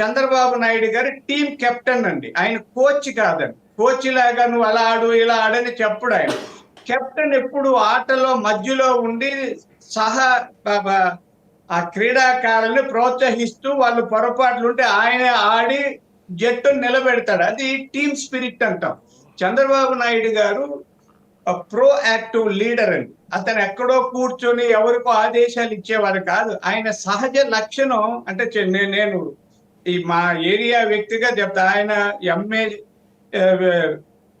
చంద్రబాబు నాయుడు గారు team captain అండి. ఆయన కోచ్ కాదండి. కోచ్ లాగా నువ్వు అలా ఆడు ఇలా ఆడని చెప్పుడు ఆయన. కెప్టెన్ ఎప్పుడు ఆటలో మధ్యలో ఉండి సహా ఆ క్రీడాకారుల్ని ప్రోత్సహిస్తూ వాళ్ళు పొరపాట్లు ఉంటే ఆయన ఆడి జట్టును నిలబెడతాడు. అది టీమ్ స్పిరిట్ అంటాం. చంద్రబాబు నాయుడు గారు ప్రో యాక్టివ్ లీడర్ అండి. అతను ఎక్కడో కూర్చొని ఎవరికో ఆదేశాలు ఇచ్చేవారు కాదు. ఆయన సహజ లక్షణం అంటే చె- నేను ఈ మా ఏరియా వ్యక్తిగా చెప్తా ఆయన ఎంఏ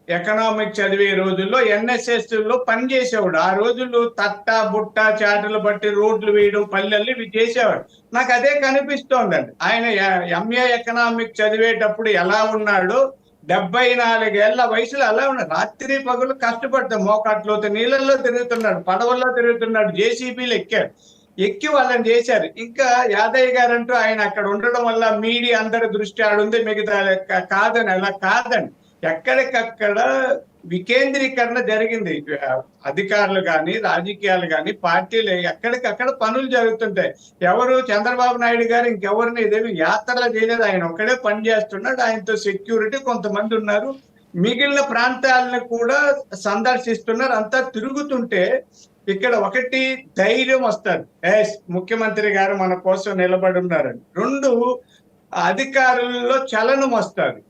ఎకనామిక్ చదివే రోజుల్లో ఎన్ఎస్ఎస్లో పని చేసేవాడు. ఆ రోజుల్లో తట్ట బుట్ట చాటలు బట్టి రోడ్లు వేయడం పల్లెల్ని ఇవి చేసేవాడు. నాకు అదే కనిపిస్తోందండి. ఆయన ఎంఏ ఎకనామిక్ చదివేటప్పుడు ఎలా ఉన్నాడు డెబ్బై నాలుగేళ్ళ వయసులో అలా ఉన్నాడు. రాత్రి పగులు కష్టపడతాడు. మోకాట్లోతో నీళ్ళల్లో తిరుగుతున్నాడు పడవల్లో తిరుగుతున్నాడు జేసీబీలు ఎక్కాడు. ఎక్కి వాళ్ళని చేశారు. ఇంకా యాదయ్య గారు అంటూ ఆయన అక్కడ ఉండడం వల్ల మీడియా అందరి దృష్టి ఆడుంది మిగతా కాదని అలా కాదండి ఎక్కడికక్కడ వికేంద్రీకరణ జరిగింది. అధికారులు కానీ రాజకీయాలు కానీ పార్టీలు ఎక్కడికక్కడ పనులు జరుగుతుంటాయి. ఎవరు చంద్రబాబు నాయుడు గారు ఇంకెవరిని ఇదేమి యాత్రలు చేయలేదు. ఆయన ఒక్కడే పని చేస్తున్నాడు. ఆయనతో సెక్యూరిటీ కొంతమంది ఉన్నారు. మిగిలిన ప్రాంతాలను కూడా సందర్శిస్తున్నారు. అంతా తిరుగుతుంటే ఇక్కడ ఒకటి ధైర్యం వస్తారు ఎస్ ముఖ్యమంత్రి గారు మన కోసం నిలబడి ఉన్నారని. రెండు అధికారుల్లో చలనం వస్తారు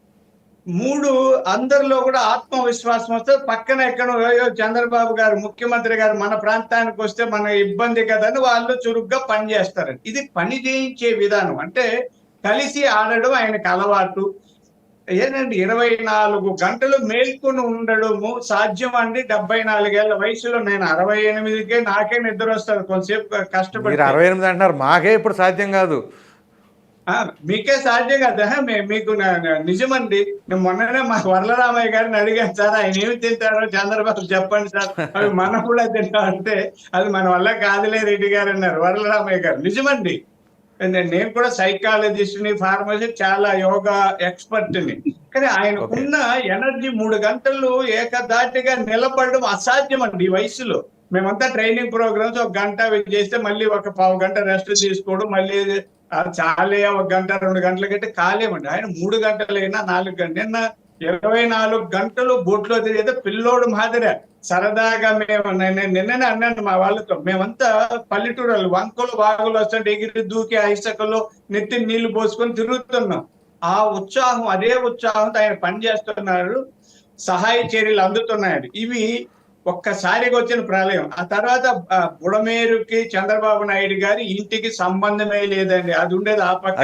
మూడు అందరిలో కూడా ఆత్మవిశ్వాసం వస్తే పక్కన ఎక్కడో చంద్రబాబు గారు ముఖ్యమంత్రి గారు మన ప్రాంతానికి వస్తే మన ఇబ్బంది కదని వాళ్ళు చురుగ్గా పని చేస్తారు ఇది పని చేయించే విధానం. అంటే కలిసి ఆడడం ఆయనకు అలవాటు. ఏంటంటే ఇరవై నాలుగు గంటలు మేల్కొని ఉండడము సాధ్యం అండి డెబ్బై నాలుగేళ్ళ వయసులో నేను అరవై ఎనిమిదికే నాకే నిద్ర వస్తుంది. కొంతసేపు కష్టపడి అరవై ఎనిమిది అంటున్నారు. మాకే ఇప్పుడు సాధ్యం కాదు. ఆ, మీకే సాధ్యం కదా. మే- మీకు నిజమండి. నేను మొన్ననే మా వరలరామయ్య గారిని అడిగాను సార్ ఆయన ఏమి తింటారో చంద్రబాబు చెప్పండి సార్. అవి మనం కూడా తింటాం అంటే అది మన వల్ల కాదులే రెడ్డి గారు అన్నారు వరలరామయ్య గారు. నిజమండి. నేను నేను కూడా సైకాలజిస్ట్ని ఫార్మసీ చాలా యోగా ఎక్స్పర్ట్ని కానీ ఆయనకున్న ఎనర్జీ మూడు గంటలు ఏకదాటిగా నిలబడడం అసాధ్యం అండి ఈ వయసులో. మేమంతా ట్రైనింగ్ ప్రోగ్రామ్స్ ఒక గంట చేస్తే మళ్ళీ ఒక పావు గంట రెస్ట్ తీసుకోవడం మళ్ళీ చాలే ఒక గంట రెండు గంటల కంటే కాలేమండి. ఆయన మూడు గంటలైనా నాలుగు గంటలు నిన్న ఇరవై నాలుగు గంటలు బోట్లో తిరిగితే పిల్లోడు మాదిరే. సరదాగా మేము నేను నిన్ననే అన్నాను మా వాళ్ళతో. మేమంతా పల్లెటూరు వంకలు వాగులు వస్తుంటే ఎగిరి దూకి ఐసకలు నెత్తి నీళ్ళు పోసుకొని తిరుగుతున్నాం. ఆ ఉత్సాహం అదే ఉత్సాహంతో ఆయన పనిచేస్తున్నారు సహాయ చర్యలు అందుతున్నాయి ఇవి ఒక్కసారిగా వచ్చిన ప్రళయం. ఆ తర్వాత ఆ, బుడమేరుకి చంద్రబాబు నాయుడు గారి ఇంటికి సంబంధమే లేదండి. అది ఉండేది ఆ పక్క